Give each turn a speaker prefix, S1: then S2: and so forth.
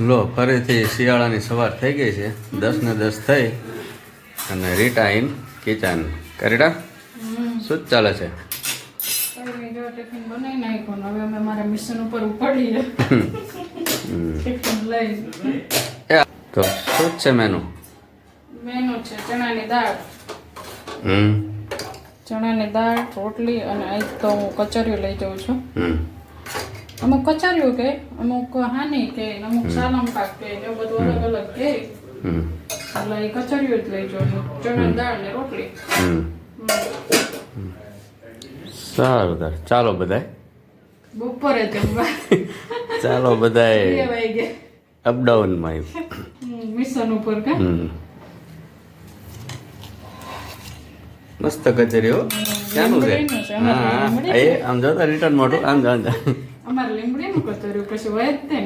S1: લો ફરીથી શિયાળાની સવાર થઈ ગઈ છે. દસ ને દસ થઈ અને રીટા ઇન કિચન. કરીટા શું જ ચાલે છે? તો શું છે મેનુ
S2: મેનુ છે ચણાની દાળ.
S1: હમ.
S2: ચણાની દાળ રોટલી અને આજ તો હું કચરિયું લઈ જાઉં છું.
S1: હમ.
S2: અમુક કચારીઓ કે અમુક હાની કે અમુક સાલમ પાક કે એવું બધું અલગ અલગ કે એટલે એ કચરિયું જ લઈ જવાનું ચણા દાળ ને રોટલી.
S1: સારું તાર ચાલો બધાય.
S2: બપોરે જમવા
S1: ચાલો બધાય.
S2: અપડાઉનમાં
S1: અપડાઉનમાં
S2: મિશન ઉપર કા?
S1: મસ્ત કચેરી હો. ક્યાંનું છે? હા એ આમ જોતા રિટર્ન જો આમ જો.
S2: અમારે લીમડીનું કચરિયું પછી હોય જ તે